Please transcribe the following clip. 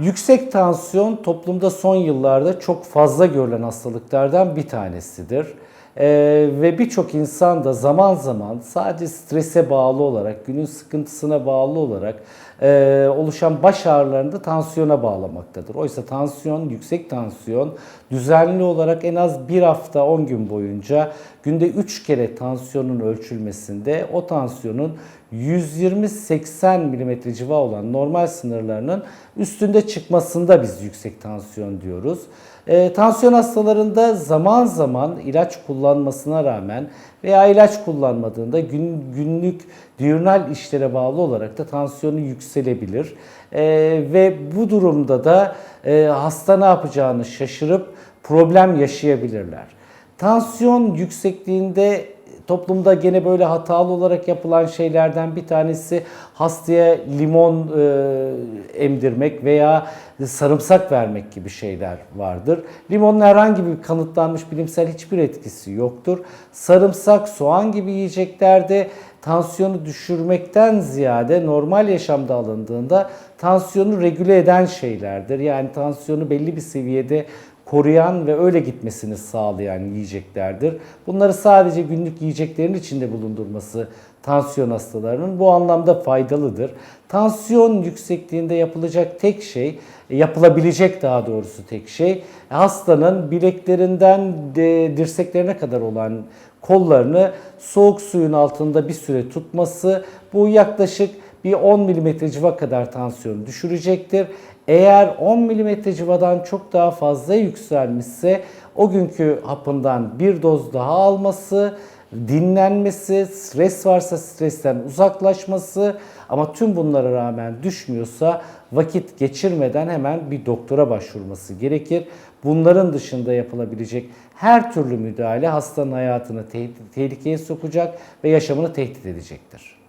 Yüksek tansiyon toplumda son yıllarda çok fazla görülen hastalıklardan bir tanesidir. Ee, ve birçok insan da zaman zaman sadece strese bağlı olarak, günün sıkıntısına bağlı olarak e, oluşan baş ağrılarını da tansiyona bağlamaktadır. Oysa tansiyon, yüksek tansiyon düzenli olarak en az bir hafta 10 gün boyunca günde 3 kere tansiyonun ölçülmesinde o tansiyonun 120-80 mm civa olan normal sınırlarının üstünde çıkmasında biz yüksek tansiyon diyoruz. E, tansiyon hastalarında zaman zaman ilaç kullanmasına rağmen veya ilaç kullanmadığında gün, günlük diurnal işlere bağlı olarak da tansiyonu yükselebilir. E, ve bu durumda da e, hasta ne yapacağını şaşırıp problem yaşayabilirler. Tansiyon yüksekliğinde toplumda gene böyle hatalı olarak yapılan şeylerden bir tanesi hastaya limon e, emdirmek veya sarımsak vermek gibi şeyler vardır. Limonun herhangi bir kanıtlanmış bilimsel hiçbir etkisi yoktur. Sarımsak, soğan gibi yiyeceklerde tansiyonu düşürmekten ziyade normal yaşamda alındığında tansiyonu regüle eden şeylerdir. Yani tansiyonu belli bir seviyede koruyan ve öyle gitmesini sağlayan yiyeceklerdir. Bunları sadece günlük yiyeceklerin içinde bulundurması tansiyon hastalarının bu anlamda faydalıdır. Tansiyon yüksekliğinde yapılacak tek şey, yapılabilecek daha doğrusu tek şey hastanın bileklerinden de dirseklerine kadar olan kollarını soğuk suyun altında bir süre tutması. Bu yaklaşık bir 10 mm civa kadar tansiyonu düşürecektir. Eğer 10 mm civadan çok daha fazla yükselmişse o günkü hapından bir doz daha alması, dinlenmesi, stres varsa stresten uzaklaşması ama tüm bunlara rağmen düşmüyorsa vakit geçirmeden hemen bir doktora başvurması gerekir. Bunların dışında yapılabilecek her türlü müdahale hastanın hayatını te- tehlikeye sokacak ve yaşamını tehdit edecektir.